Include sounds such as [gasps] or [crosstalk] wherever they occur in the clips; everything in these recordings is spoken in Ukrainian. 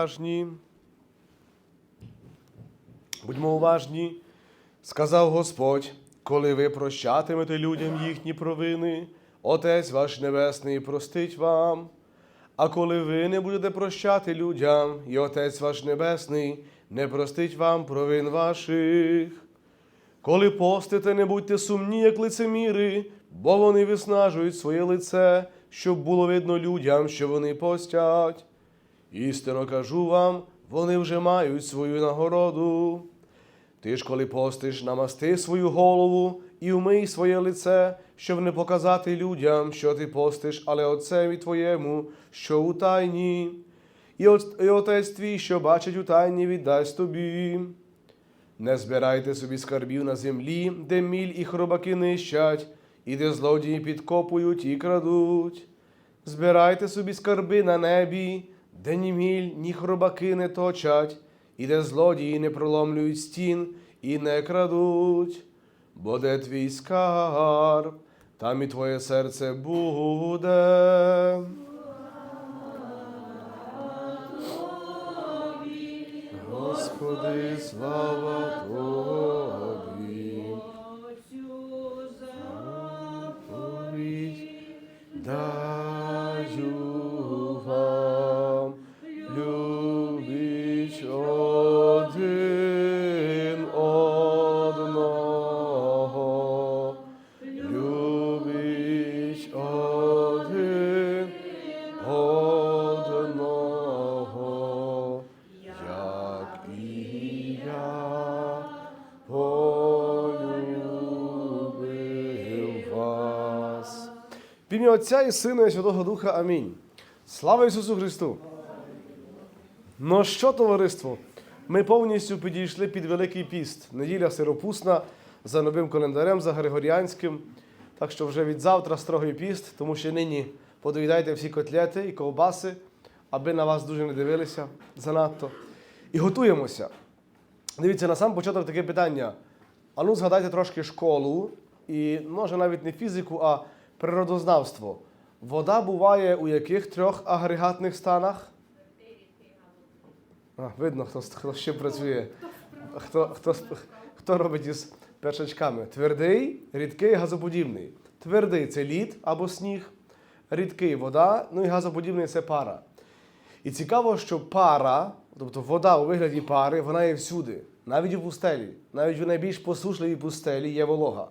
уважні. Будьмо уважні, сказав Господь, коли ви прощатимете людям їхні провини, Отець ваш Небесний простить вам. А коли ви не будете прощати людям, і Отець ваш Небесний не простить вам провин ваших. Коли постите, не будьте сумні, як лицеміри, бо вони виснажують своє лице, щоб було видно людям, що вони постять. Істинно кажу вам, вони вже мають свою нагороду. Ти ж, коли постиш, намасти свою голову і вмий своє лице, щоб не показати людям, що ти постиш, але Отцеві твоєму, що у тайні. І от- і Отець твій, що бачить у тайні, віддасть тобі. Не збирайте собі скарбів на землі, де міль і хробаки нищать, і де злодії підкопують і крадуть. Збирайте собі скарби на небі, де ні міль, ні хробаки не точать, і де злодії не проломлюють стін і не крадуть. Бо де твій скарб, там і твоє серце буде. Господи, слава Тобі. Заповідь даю В ім'я Отця і Сина і Святого Духа. Амінь. Слава Ісусу Христу! Ну що, товариство? Ми повністю підійшли під Великий піст. Неділя сиропусна за новим календарем, за Григоріанським. Так що вже від завтра строгий піст, тому що нині подоїдайте всі котлети і ковбаси, аби на вас дуже не дивилися занадто. І готуємося. Дивіться, на сам початок таке питання. А ну згадайте трошки школу, і може навіть не фізику, а природознавство. Вода буває у яких трьох агрегатних станах? А, видно, хто, хто ще працює. Хто, хто, хто робить із першачками? Твердий, рідкий, газоподібний. Твердий це лід або сніг, рідкий вода, ну і газоподібний це пара. І цікаво, що пара, тобто вода у вигляді пари, вона є всюди, навіть у пустелі, навіть у найбільш посушливій пустелі є волога.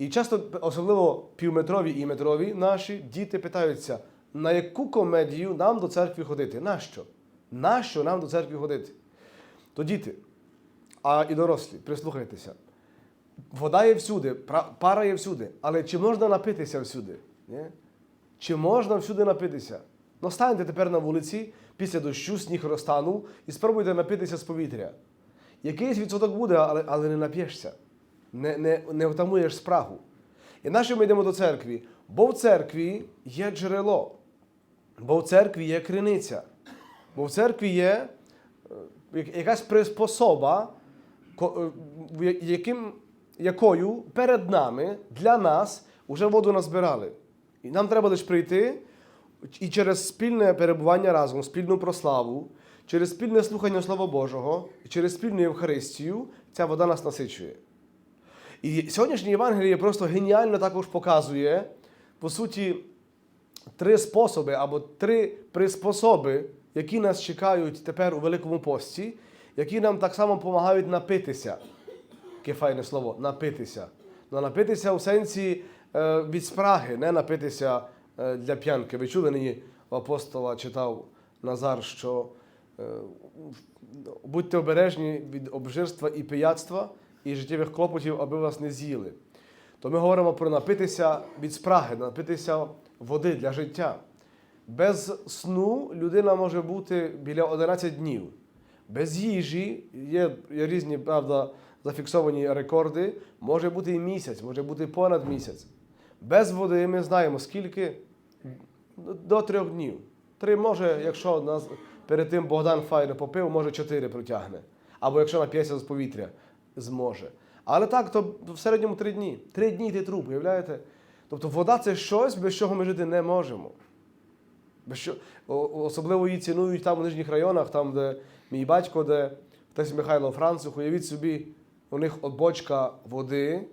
І часто, особливо півметрові і метрові, наші діти питаються, на яку комедію нам до церкви ходити? Нащо? Нащо нам до церкви ходити? То діти, а і дорослі, прислухайтеся. Вода є всюди, пара є всюди, але чи можна напитися всюди? Ні? Чи можна всюди напитися? Ну, станьте тепер на вулиці після дощу, сніг розтанув і спробуйте напитися з повітря. Якийсь відсоток буде, але, але не нап'єшся, не, не, не втамуєш спрагу. І нащо ми йдемо до церкви? Бо в церкві є джерело, бо в церкві є криниця, бо в церкві є е, якась приспособа, е, яким, якою перед нами, для нас, вже воду назбирали. І нам треба лише прийти і через спільне перебування разом, спільну прославу, через спільне слухання Слова Божого, і через спільну Євхаристію ця вода нас насичує. І сьогоднішнє Євангеліє просто геніально також показує, по суті, три способи або три приспособи, які нас чекають тепер у Великому пості, які нам так само допомагають напитися. Яке файне слово напитися. Ну, напитися в сенсі е, від спраги, не напитися е, для п'янки. Ви чули нині у апостола читав Назар, що е, будьте обережні від обжирства і пияцтва і життєвих клопотів, аби вас не з'їли. То ми говоримо про напитися від спраги, напитися води для життя. Без сну людина може бути біля 11 днів. Без їжі є, різні, правда, зафіксовані рекорди, може бути і місяць, може бути понад місяць. Без води ми знаємо, скільки до трьох днів. Три може, якщо нас перед тим Богдан файно попив, може чотири протягне. Або якщо нап'ється з повітря, зможе. Але так, то в середньому три дні. Три дні ти труп, уявляєте? Тобто вода це щось, без чого ми жити не можемо. Особливо її цінують там у нижніх районах, там, де мій батько, де Тесь Михайло Францух, уявіть собі, у них от бочка води,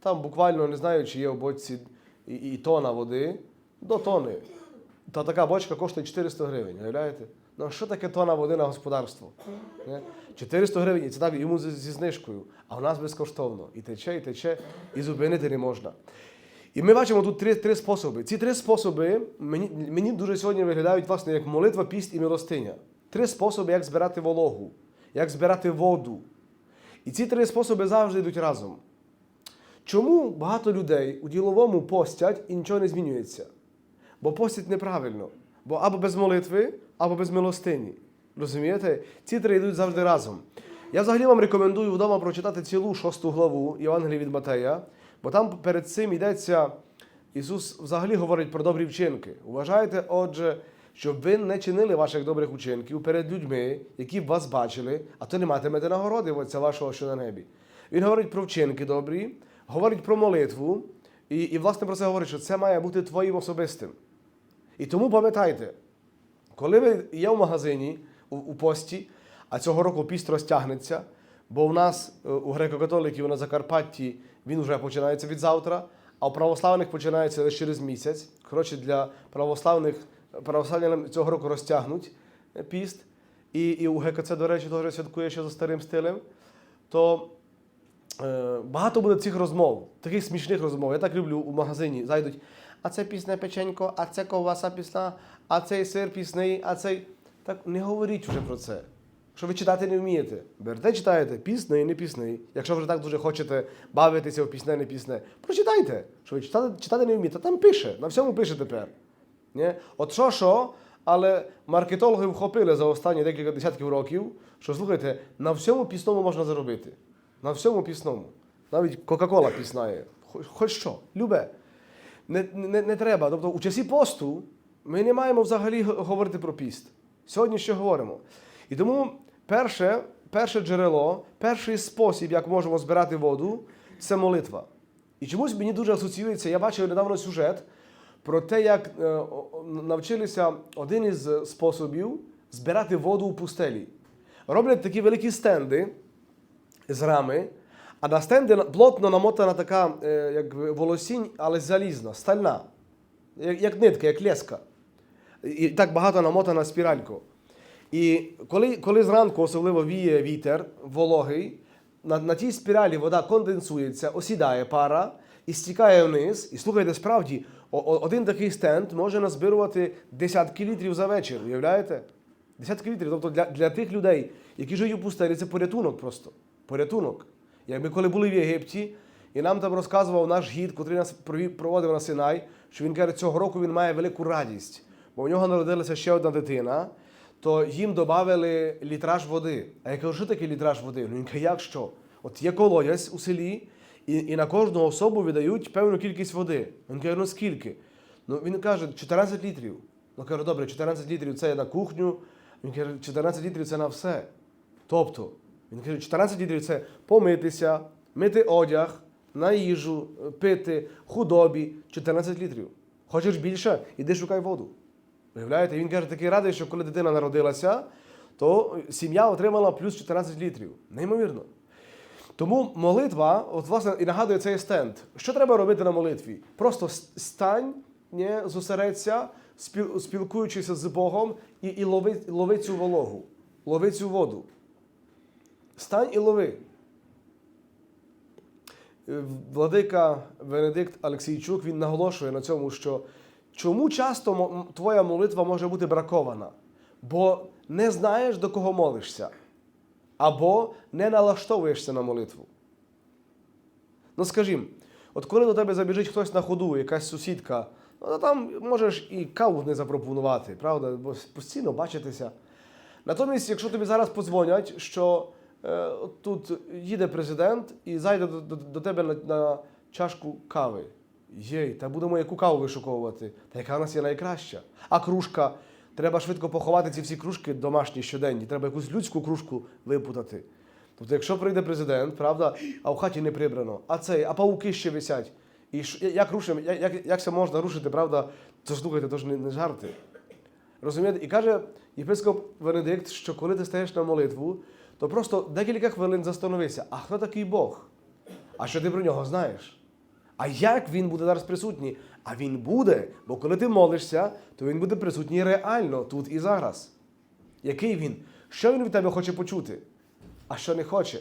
там буквально не знаю, чи є у бочці і, і тона води, до тони. Та така бочка коштує 400 гривень, уявляєте? Ну що таке тона води на господарство? 400 гривень, і це так йому зі знижкою, а у нас безкоштовно. І тече, і тече, і зупинити не можна. І ми бачимо тут три, три способи. Ці три способи мені, мені дуже сьогодні виглядають власне як молитва, піст і милостиня. Три способи, як збирати вологу, як збирати воду. І ці три способи завжди йдуть разом. Чому багато людей у діловому постять і нічого не змінюється? Бо постять неправильно. Бо або без молитви, або без милостині. Розумієте? Ці три йдуть завжди разом. Я взагалі вам рекомендую вдома прочитати цілу шосту главу Євангелії від Матея, бо там перед цим йдеться, Ісус взагалі говорить про добрі вчинки. Уважайте, отже, щоб ви не чинили ваших добрих учинків перед людьми, які б вас бачили, а то не матимете нагороди Отця вашого, що на небі. Він говорить про вчинки добрі, говорить про молитву, і, і власне про це говорить, що це має бути твоїм особистим. І тому пам'ятайте, коли ви є в магазині у, у пості, а цього року піст розтягнеться, бо у нас е, у греко-католиків на Закарпатті він вже починається від завтра, а у православних починається лише через місяць. Коротше, для православних православні цього року розтягнуть е, піст. І, і у ГКЦ, до речі, теж святкує ще за старим стилем. То Е, багато буде цих розмов, таких смішних розмов. Я так люблю у магазині. Зайдуть, а це пісне печенько, а це ковбаса пісна, а цей сир пісний, а цей. Так не говоріть вже про це. Що ви читати не вмієте. Берете, читаєте, пісний, не пісний. Якщо вже так дуже хочете бавитися в пісне, не пісне, прочитайте, що ви читати, читати не вмієте. Там пише, на всьому пише тепер. Ні? От що, що, але маркетологи вхопили за останні декілька десятків років, що слухайте, на всьому пісному можна заробити. На всьому пісному. Навіть Кока-Кола піснає. Хоч, що, любе. Не, не, не треба. Тобто у часі посту ми не маємо взагалі говорити про піст. Сьогодні ще говоримо. І тому перше, перше джерело, перший спосіб, як можемо збирати воду, це молитва. І чомусь мені дуже асоціюється, я бачив недавно сюжет про те, як е, навчилися один із способів збирати воду у пустелі. Роблять такі великі стенди з рами, а на стенди плотно намотана така е, як волосінь, але залізна, стальна, як, нитка, як леска. І так багато намотана спіральку. І коли, коли зранку особливо віє вітер вологий, на, на тій спіралі вода конденсується, осідає пара і стікає вниз. І слухайте, справді, один такий стенд може назбирувати десятки літрів за вечір. Уявляєте? Десятки літрів. Тобто для, для тих людей, які живуть у пустелі, це порятунок просто. Порятунок. Як ми коли були в Єгипті, і нам там розказував наш гід, котрий нас проводив на Синай, що він каже, цього року він має велику радість, бо у нього народилася ще одна дитина, то їм додали літраж води. А я кажу, що таке літраж води? Ну він каже, як що? От є колодязь у селі, і, і на кожну особу видають певну кількість води. Він каже, ну скільки? Ну він каже, 14 літрів. Ну кажу, добре, 14 літрів це на кухню. Він каже, 14 літрів це на все. Тобто, він каже, 14 літрів це помитися, мити одяг, на їжу, пити, худобі. 14 літрів. Хочеш більше? Іди шукай воду. Виявляєте? Він каже, такий радий, що коли дитина народилася, то сім'я отримала плюс 14 літрів. Неймовірно. Тому молитва, от власне, і нагадує цей стенд. Що треба робити на молитві? Просто стань, не, зосередься, спілкуючися з Богом, і, і лови, лови цю вологу, лови цю воду. Стань і лови. Е, Владика Венедикт Олексійчук він наголошує на цьому, що чому часто твоя молитва може бути бракована? Бо не знаєш, до кого молишся, або не налаштовуєшся на молитву. Ну скажімо, от коли до тебе забіжить хтось на ходу, якась сусідка, ну там можеш і каву не запропонувати, правда? Бо постійно бачитеся. Натомість, якщо тобі зараз подзвонять, що тут їде президент і зайде до, до, до тебе на, на чашку кави. Єй, та будемо яку каву вишуковувати. Та яка в нас є найкраща? А кружка. Треба швидко поховати ці всі кружки домашні щоденні. Треба якусь людську кружку випутати. Тобто, якщо прийде президент, правда, а в хаті не прибрано, а цей, а пауки ще висять. І як рушимо, як, як це можна рушити, правда? То слухайте, то ж не, не жарти. Розумієте? І каже єпископ Венедикт, що коли ти стаєш на молитву, то просто декілька хвилин застановися, а хто такий Бог? А що ти про нього знаєш? А як він буде зараз присутній? А він буде, бо коли ти молишся, то він буде присутній реально тут і зараз. Який він? Що він від тебе хоче почути? А що не хоче?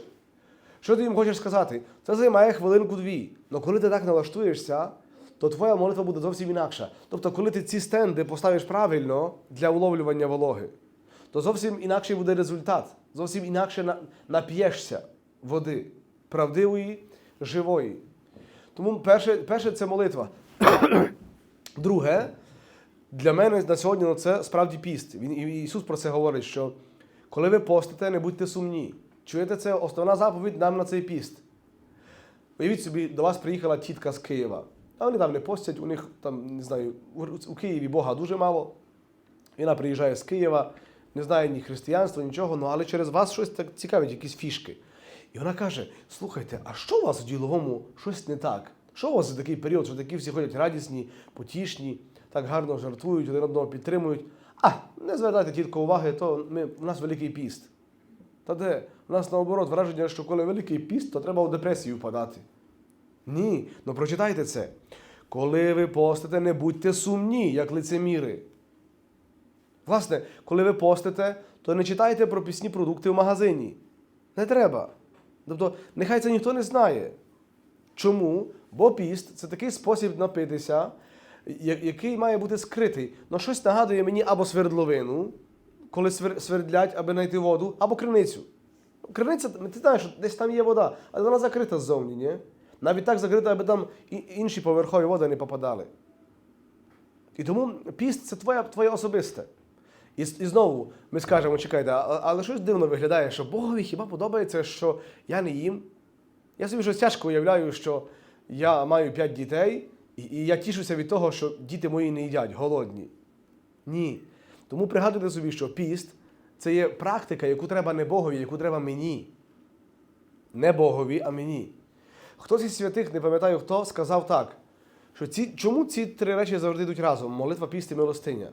Що ти їм хочеш сказати? Це займає хвилинку-дві. Але коли ти так налаштуєшся, то твоя молитва буде зовсім інакша. Тобто, коли ти ці стенди поставиш правильно для уловлювання вологи, то зовсім інакший буде результат. Зовсім інакше нап'єшся води правдивої, живої. Тому перше, перше це молитва. [coughs] Друге, для мене на сьогодні ну, це справді піст. Він, Ісус про це говорить, що коли ви постите, не будьте сумні. Чуєте, це основна заповідь нам на цей піст. Уявіть собі, до вас приїхала тітка з Києва. А вони там не постять, у них там, не знаю, у- Києві Бога дуже мало. Вона приїжджає з Києва, не знає ні християнства, нічого, ну але через вас щось так цікавить, якісь фішки. І вона каже: слухайте, а що у вас у діловому щось не так? Що у вас за такий період, що такі всі ходять радісні, потішні, так гарно жартують, один одного підтримують? А, не звертайте тітко уваги, то ми, у нас великий піст. Та де? У нас наоборот враження, що коли великий піст, то треба у депресію впадати. Ні, ну прочитайте це. Коли ви постите, не будьте сумні, як лицеміри. Власне, коли ви постите, то не читайте про пісні продукти в магазині. Не треба. Тобто, нехай це ніхто не знає. Чому? Бо піст це такий спосіб напитися, який має бути скритий. Ну щось нагадує мені або свердловину, коли свердлять, аби знайти воду, або криницю. Криниця, ти знаєш, що десь там є вода, але вона закрита ззовні, ні? Навіть так закрита, аби там інші поверхові води не попадали. І тому піст це твоє, твоє особисте. І, і знову ми скажемо, чекайте, але щось дивно виглядає, що Богові хіба подобається, що я не їм? Я собі щось тяжко уявляю, що я маю п'ять дітей, і, і я тішуся від того, що діти мої не їдять, голодні. Ні. Тому пригадуйте собі, що піст це є практика, яку треба не Богові, яку треба мені. Не Богові, а мені. Хтось із святих, не пам'ятаю хто, сказав так, що ці, чому ці три речі завжди йдуть разом: молитва, піст і милостиня.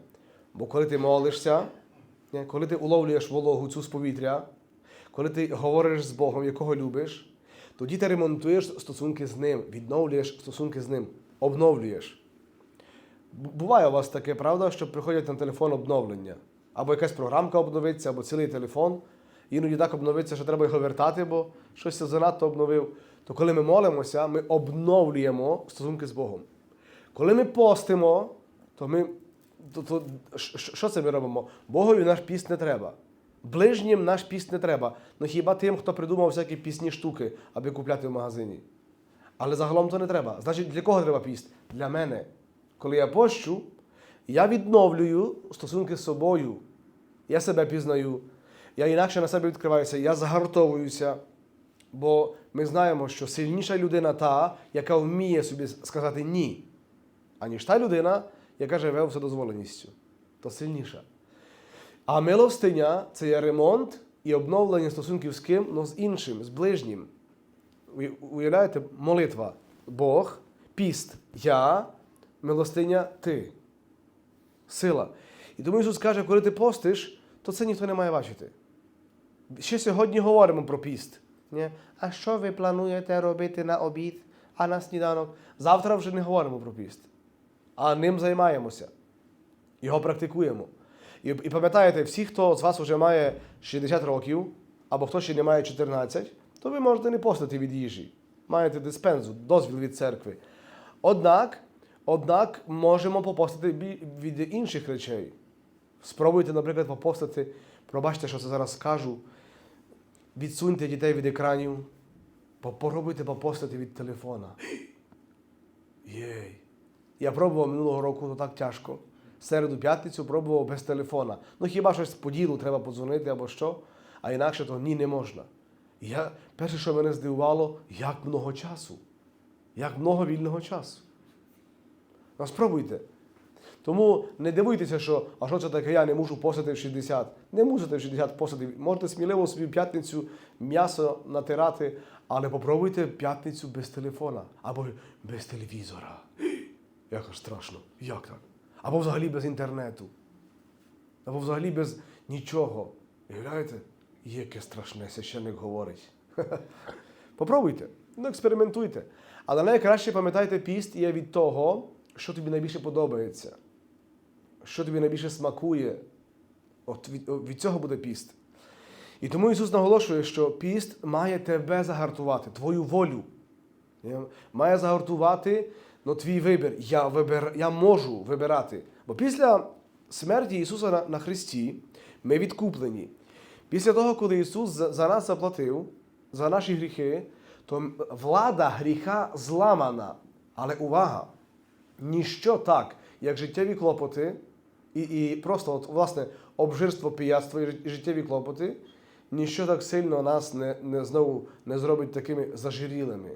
Бо коли ти молишся, коли ти уловлюєш вологу цю з повітря, коли ти говориш з Богом, якого любиш, тоді ти ремонтуєш стосунки з ним, відновлюєш стосунки з ним, обновлюєш. Буває у вас таке, правда, що приходять на телефон обновлення. Або якась програмка обновиться, або цілий телефон. Іноді так обновиться, що треба його вертати, бо щось занадто обновив. То коли ми молимося, ми обновлюємо стосунки з Богом. Коли ми постимо, то ми. То, то, що це ми робимо? Богові наш піст не треба. Ближнім наш піст не треба. Ну хіба тим, хто придумав всякі пісні штуки, аби купляти в магазині. Але загалом то не треба. Значить, для кого треба піст? Для мене. Коли я пощу, я відновлюю стосунки з собою. Я себе пізнаю. Я інакше на себе відкриваюся, я загартовуюся. Бо ми знаємо, що сильніша людина та, яка вміє собі сказати ні, аніж та людина, яка живе у вседозволеністю. То сильніша. А милостиня це є ремонт і обновлення стосунків з ким? Ну, з іншим, з ближнім. Уявляєте, молитва Бог, піст я, милостиня ти. Сила. І тому Ісус каже, коли ти постиш, то це ніхто не має бачити. Ще сьогодні говоримо про піст. Ні? А що ви плануєте робити на обід, а на сніданок? Завтра вже не говоримо про піст, а ним займаємося. Його практикуємо. І, і пам'ятаєте, всі, хто з вас вже має 60 років, або хто ще не має 14, то ви можете не постати від їжі. Маєте диспензу, дозвіл від церкви. Однак, однак можемо попостити від інших речей. Спробуйте, наприклад, попостити, пробачте, що це зараз скажу. Відсуньте дітей від екранів, попробуйте попостити від телефона. [gasps] Єй. Я пробував минулого року, то так тяжко. Середу п'ятницю пробував без телефона. Ну хіба щось по ділу треба подзвонити або що, а інакше то ні, не можна. Я, перше, що мене здивувало, як много часу. Як много вільного часу. Ну, спробуйте. Тому не дивуйтеся, що а що це таке, я не можу постати в 60. Не мусите в 60 постати. Можете сміливо собі в п'ятницю м'ясо натирати, але попробуйте п'ятницю без телефона або без телевізора. Аж страшно. Як так? Або взагалі без інтернету. або взагалі без нічого. Уявляєте? Яке страшне священник говорить. [laughs] Попробуйте, ну експериментуйте. Але найкраще пам'ятайте, піст є від того, що тобі найбільше подобається, що тобі найбільше смакує. От від, від цього буде піст. І тому Ісус наголошує, що піст має тебе загартувати, твою волю. Має загартувати ну, твій вибір. Я, вибир, я можу вибирати. Бо після смерті Ісуса на, на Христі ми відкуплені. Після того, коли Ісус за, за нас заплатив, за наші гріхи, то влада гріха зламана. Але увага! Ніщо так, як життєві клопоти, і, і просто от, власне обжирство, пияцтво і життєві клопоти, ніщо так сильно нас не, не знову не зробить такими зажирілими.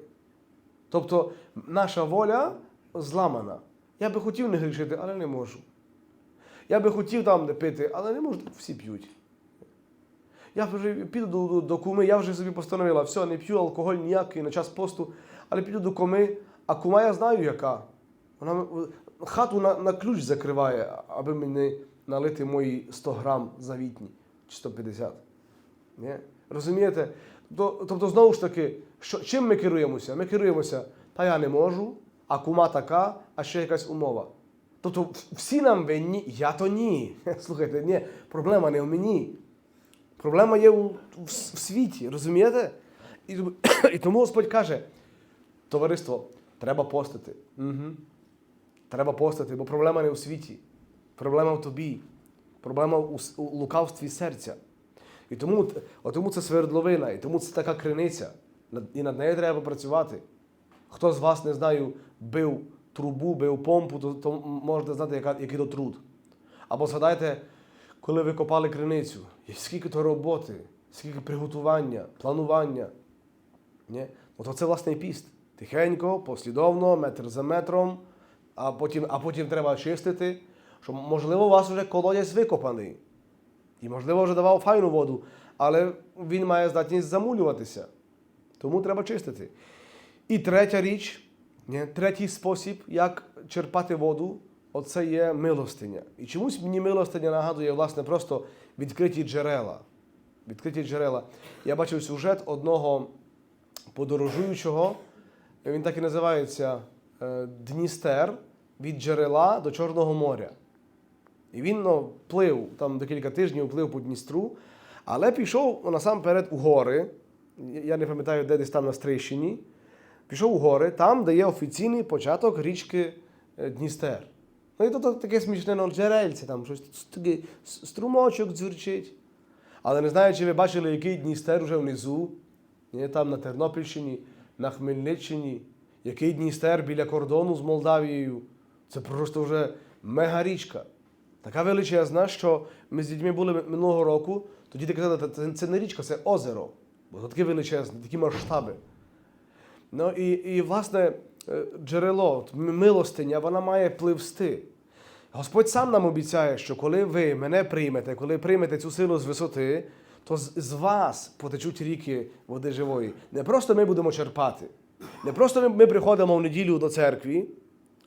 Тобто наша воля зламана. Я би хотів не грішити, але не можу. Я би хотів там не пити, але не можу, всі п'ють. Я вже піду до, до, куми, я вже собі постановила, все, не п'ю алкоголь ніякий на час посту, але піду до куми, а кума я знаю яка. Вона хату на, на ключ закриває, аби мені налити мої 100 грам завітні чи 150. Ні? Розумієте? Тобто, тобто, знову ж таки, що, чим ми керуємося? Ми керуємося, та я не можу, а кума така, а ще якась умова. Тобто всі нам винні, я то ні. [laughs] Слухайте, ні, проблема не в мені. Проблема є у, в, в світі, розумієте? І, [coughs] і тому Господь каже: товариство, треба постити. Угу. Треба постити, бо проблема не у світі, проблема в тобі, проблема у, у лукавстві серця. І тому, тому це свердловина, і тому це така криниця. І над нею треба працювати. Хто з вас, не знаю, бив трубу, бив помпу, то, то можете знати, яка, який то труд. Або згадайте, коли ви копали криницю, і скільки то роботи, скільки приготування, планування. Ні? Ну, то це власний піст. Тихенько, послідовно, метр за метром, а потім, а потім треба чистити, що, можливо, у вас вже колодязь викопаний. І, можливо, вже давав файну воду, але він має здатність замулюватися. Тому треба чистити. І третя річ, третій спосіб, як черпати воду, оце є милостиня. І чомусь мені милостиня нагадує, власне, просто відкриті джерела. Відкриті джерела. Я бачив сюжет одного подорожуючого, він так і називається е, Дністер від джерела до Чорного моря. І він ну, плив там декілька тижнів, плив по Дністру, але пішов насамперед у гори. Я не пам'ятаю, де десь там на Стрийщині. Пішов у гори, там, де є офіційний початок річки е, Дністер. Ну і тут таке смішне ну, джерельце, там щось такий струмочок дзюрчить. Але не знаю, чи ви бачили, який Дністер вже внизу, там на Тернопільщині, на Хмельниччині, який Дністер біля кордону з Молдавією. Це просто вже мега річка. Така величезна, що ми з дітьми були минулого року, то діти казали, «Та це, це не річка, це озеро. Бо це таке величезне, такі масштаби. Ну і, і власне, е, джерело, милостиня, вона має пливсти. Господь сам нам обіцяє, що коли ви мене приймете, коли приймете цю силу з висоти, то з, вас потечуть ріки води живої. Не просто ми будемо черпати, не просто ми приходимо в неділю до церкви,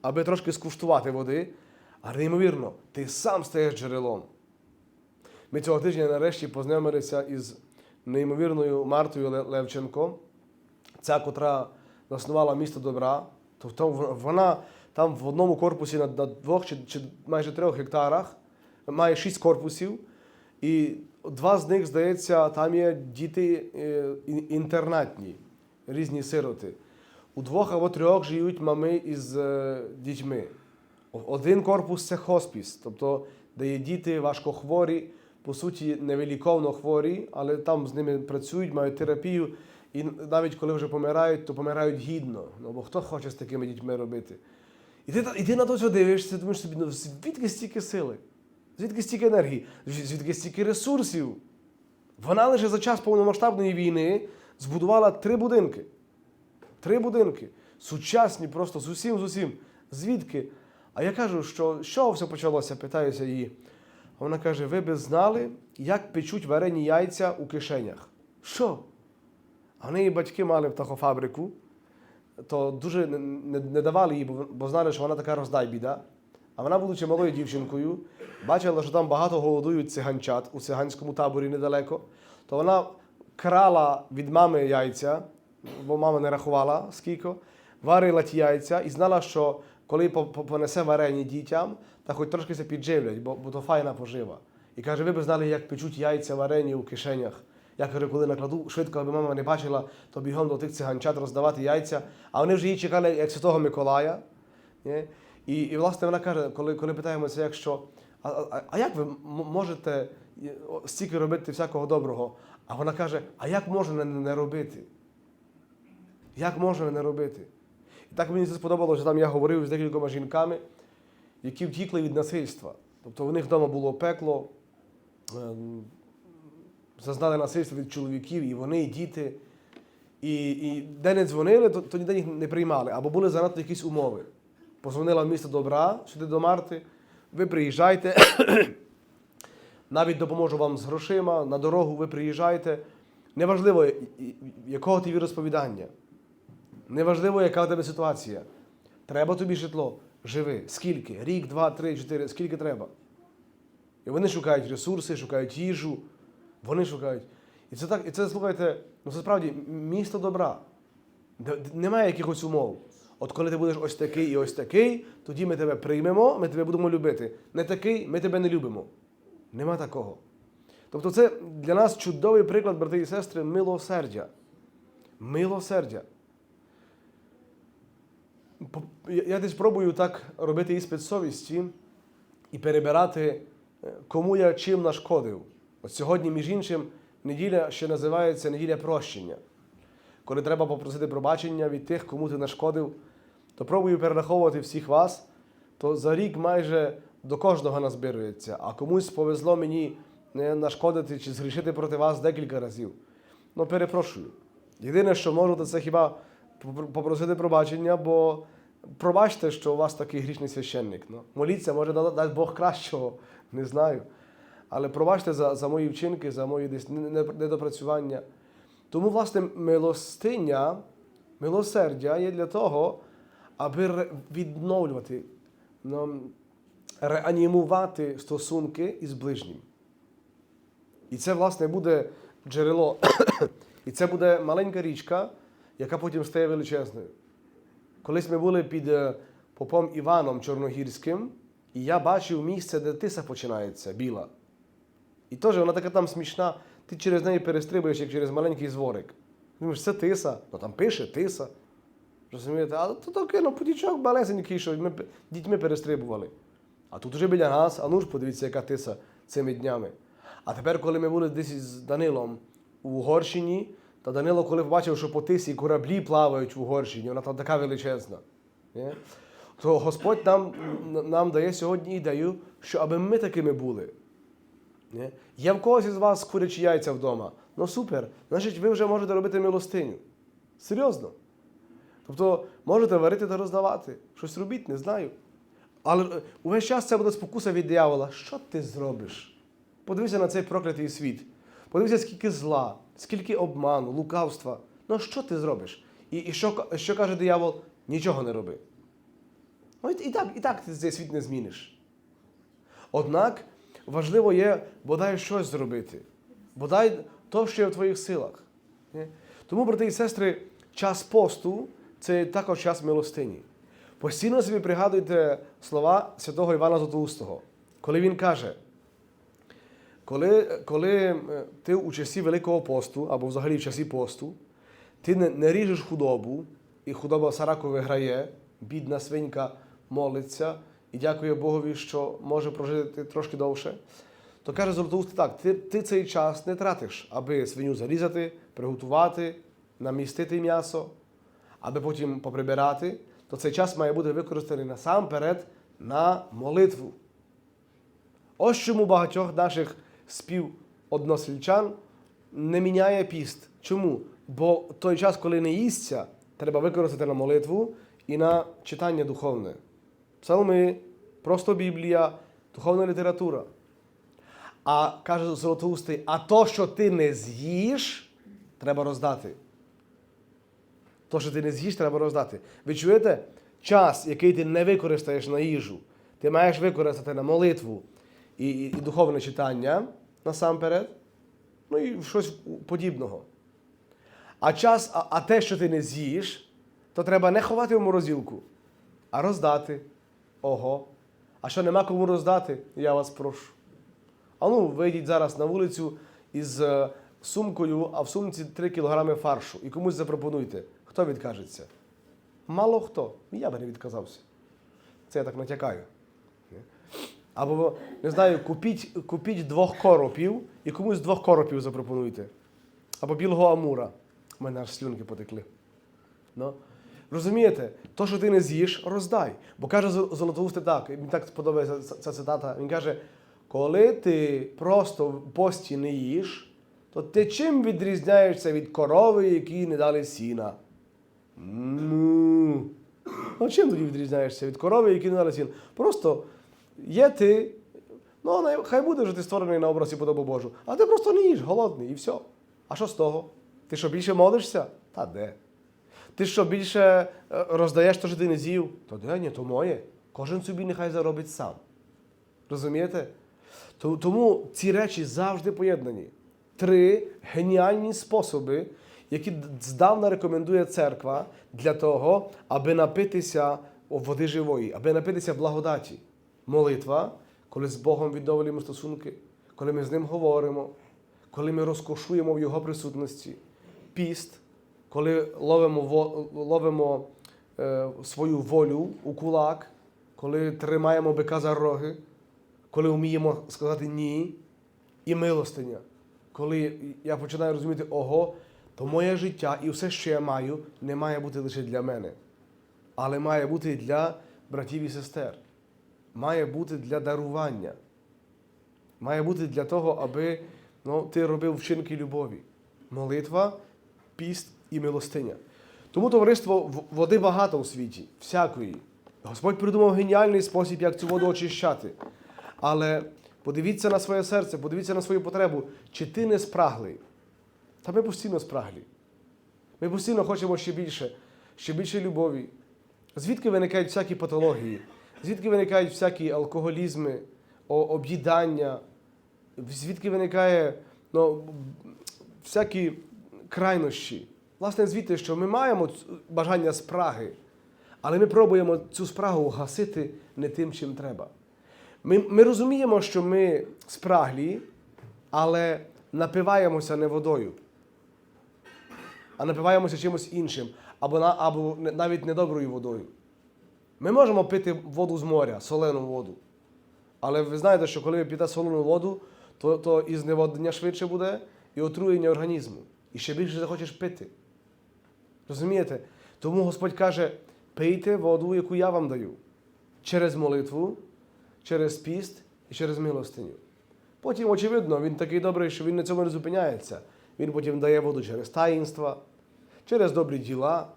аби трошки скуштувати води, а неймовірно, ти сам стаєш джерелом. Ми цього тижня нарешті познайомилися із неймовірною Мартою Левченко, ця, котра заснувала місто добра. Тобто вона там в одному корпусі на, двох чи, чи майже трьох гектарах має шість корпусів, і два з них, здається, там є діти е, інтернатні, різні сироти. У двох або трьох живуть мами із е, дітьми. Один корпус це хоспіс, тобто де є діти важкохворі, по суті, невиліковно хворі, але там з ними працюють, мають терапію. І навіть коли вже помирають, то помирають гідно. Ну бо хто хоче з такими дітьми робити? І ти, і ти на то, що дивишся, думаєш собі, ну звідки стільки сили? Звідки стільки енергії? Звідки стільки ресурсів? Вона лише за час повномасштабної війни збудувала три будинки. Три будинки. Сучасні, просто з усім, з усім. Звідки? А я кажу, що з чого все почалося? Питаюся її. Вона каже: ви би знали, як печуть варені яйця у кишенях. Що? А в неї батьки мали птахофабрику, то дуже не, давали їй, бо, знали, що вона така роздай біда. А вона, будучи малою дівчинкою, бачила, що там багато голодують циганчат у циганському таборі недалеко. То вона крала від мами яйця, бо мама не рахувала скільки, варила ті яйця і знала, що коли по- по- понесе варені дітям, та хоч трошки се підживлять, бо, бо то файна пожива. І каже, ви б знали, як печуть яйця варені у кишенях. Я кажу, коли накладу швидко, аби мама не бачила, то бігом до тих циганчат роздавати яйця. А вони вже її чекали як Святого Миколая. І, і власне вона каже, коли, коли питаємося, якщо, а, а, а як ви можете е, стільки робити всякого доброго? А вона каже, а як можна не, робити? Як можна не робити? І так мені це сподобалося, там я говорив з декількома жінками, які втікли від насильства. Тобто у них вдома було пекло, ем, зазнали насильства від чоловіків, і вони, і діти. І, і де не дзвонили, то, то ніде їх не приймали, або були занадто якісь умови. Позвонила в місто добра сюди до Марти, ви приїжджайте, [coughs] навіть допоможу вам з грошима, на дорогу ви приїжджайте. Неважливо, якого ти віросповідання, неважливо, яка у тебе ситуація. Треба тобі житло. Живи. Скільки? Рік, два, три, чотири, скільки треба. І вони шукають ресурси, шукають їжу, вони шукають. І це так, і це, слухайте, ну це справді місто добра. Немає якихось умов. От коли ти будеш ось такий і ось такий, тоді ми тебе приймемо, ми тебе будемо любити. Не такий, ми тебе не любимо. Нема такого. Тобто, це для нас чудовий приклад, брати і сестри, милосердя. Милосердя. Я десь пробую так робити іспит совісті і перебирати, е, кому я чим нашкодив. От сьогодні, між іншим, неділя ще називається неділя прощення. Коли треба попросити пробачення від тих, кому ти нашкодив, то пробую перераховувати всіх вас, то за рік майже до кожного назбирується, а комусь повезло мені не нашкодити чи згрішити проти вас декілька разів. Ну, перепрошую. Єдине, що можу, то це хіба попросити пробачення, бо пробачте, що у вас такий грішний священник. Ну, моліться, може, да- дасть Бог кращого, не знаю. Але пробачте за, за мої вчинки, за мої десь не- не- недопрацювання. Тому, власне, милостиня, милосердя є для того, аби відновлювати, ну, реанімувати стосунки із ближнім. І це, власне, буде джерело. [coughs] І це буде маленька річка, яка потім стає величезною. Колись ми були під е, попом Іваном Чорногірським, і я бачив місце, де тиса починається, біла. І теж вона така там смішна, ти через неї перестрибуєш, як через маленький зворик. Думаєш, це тиса, ну там пише тиса. Розумієте? А то таке, ну, потічок малесенький, що ми дітьми перестрибували. А тут уже біля нас, а ну ж подивіться, яка тиса цими днями. А тепер, коли ми були десь з Данилом у Угорщині, та Данило, коли побачив, що по тисі кораблі плавають в Угорщині, вона там така величезна. То Господь нам, нам дає сьогодні ідею, що аби ми такими були. Є в когось із вас курячі яйця вдома. Ну супер. Значить, ви вже можете робити милостиню. Серйозно. Тобто можете варити та роздавати. Щось робіть, не знаю. Але е, увесь час це буде спокуса від диявола. Що ти зробиш? Подивися на цей проклятий світ. Подивися, скільки зла, скільки обману, лукавства. Ну що ти зробиш? І, і що, що каже диявол? Нічого не роби. Ну, і, так, і так ти цей світ не зміниш. Однак важливо є бодай щось зробити, бодай то, що є в твоїх силах. Тому, брати і сестри, час посту це також час милостині. Постійно собі пригадуйте слова святого Івана Златоустого, коли він каже, коли, коли е, ти у часі Великого посту, або взагалі в часі посту, ти не, не ріжеш худобу, і худоба сараку виграє, бідна свинька молиться і дякує Богові, що може прожити трошки довше, то каже Золотоуст так, ти, ти цей час не тратиш, аби свиню зарізати, приготувати, намістити м'ясо, аби потім поприбирати, то цей час має бути використаний насамперед на молитву. Ось чому багатьох наших співодносельчан не міняє піст. Чому? Бо той час, коли не їсться, треба використати на молитву і на читання духовне. Псалми, просто Біблія, духовна література. А каже Золотоустий, а то, що ти не з'їш, треба роздати. То, що ти не з'їш, треба роздати. Ви чуєте? Час, який ти не використаєш на їжу, ти маєш використати на молитву і, і, духовне читання насамперед, ну і щось подібного. А час, а, а те, що ти не з'їш, то треба не ховати в морозилку, а роздати. Ого. А що нема кому роздати, я вас прошу. А ну, вийдіть зараз на вулицю із е, сумкою, а в сумці 3 кілограми фаршу. І комусь запропонуйте. Хто відкажеться? Мало хто. Я би не відказався. Це я так натякаю. Або, не знаю, купіть, купіть двох коропів і комусь двох коропів запропонуйте. Або білого амура. У мене аж слюнки потекли. Ну. Розумієте, то, що ти не з'їш, роздай. Бо каже Зол- Золотоусте так, мені так сподобається ця- ця цитата. Він каже: коли ти просто в пості не їш, то ти чим відрізняєшся від корови, які не дали сіна? Ну, ну чим тоді відрізняєшся від корови, які не дали сіна? Просто є ти, ну хай буде вже ти створений на образ і подобу Божу, а ти просто не їш, голодний і все. А що з того? Ти що більше молишся? Та де? Ти що більше е, роздаєш те, що ти не з'їв? То де ні, то моє. Кожен собі нехай заробить сам. Розумієте? Тому ці речі завжди поєднані. Три геніальні способи, які здавна рекомендує церква для того, аби напитися води живої, аби напитися благодаті. Молитва, коли з Богом відновлюємо стосунки, коли ми з Ним говоримо, коли ми розкошуємо в Його присутності. Піст, коли ловимо, ловимо е, свою волю у кулак, коли тримаємо бика за роги, коли вміємо сказати ні, і милостиня. Коли я починаю розуміти, ого, то моє життя і все, що я маю, не має бути лише для мене, але має бути для братів і сестер. Має бути для дарування. Має бути для того, аби ну, ти робив вчинки любові. Молитва, піст і милостиня. Тому товариство води багато у світі, всякої. Господь придумав геніальний спосіб, як цю воду очищати. Але подивіться на своє серце, подивіться на свою потребу, чи ти не спраглий. Та ми постійно спраглі. Ми постійно хочемо ще більше, ще більше любові. Звідки виникають всякі патології? Звідки виникають всякі алкоголізми, об'їдання? Звідки виникає ну, всякі крайнощі? Власне, звідти, що ми маємо бажання спраги, але ми пробуємо цю спрагу гасити не тим, чим треба. Ми, ми розуміємо, що ми спраглі, але напиваємося не водою, а напиваємося чимось іншим, або, або навіть недоброю водою. Ми можемо пити воду з моря, солену воду. Але ви знаєте, що коли ви п'єте солону воду, то, то і зневоднення швидше буде, і отруєння організму. І ще більше захочеш пити. Розумієте? Тому Господь каже: пийте воду, яку я вам даю. Через молитву, через піст і через милостиню. Потім, очевидно, він такий добрий, що він на цьому не зупиняється. Він потім дає воду через таїнства, через добрі діла.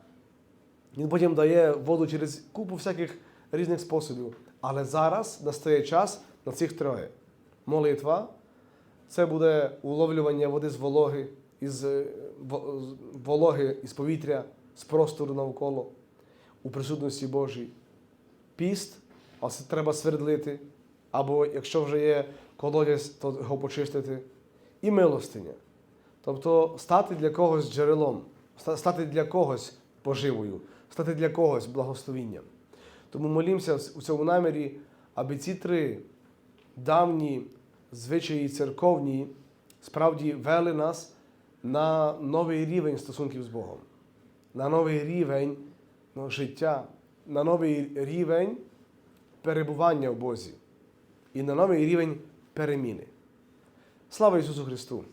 Він потім дає воду через купу всяких різних способів. Але зараз настає час на цих троє. Молитва це буде уловлювання води з вологи, із е, вологи із повітря, з простору навколо, у присутності Божій. Піст, а це треба свердлити, або якщо вже є колодязь, то його почистити. І милостиня. Тобто стати для когось джерелом, стати для когось поживою, стати для когось благословінням. Тому молімося у цьому намірі, аби ці три давні звичаї церковні справді вели нас на новий рівень стосунків з Богом, на новий рівень ну, життя, на новий рівень перебування в Бозі і на новий рівень переміни. Слава Ісусу Христу!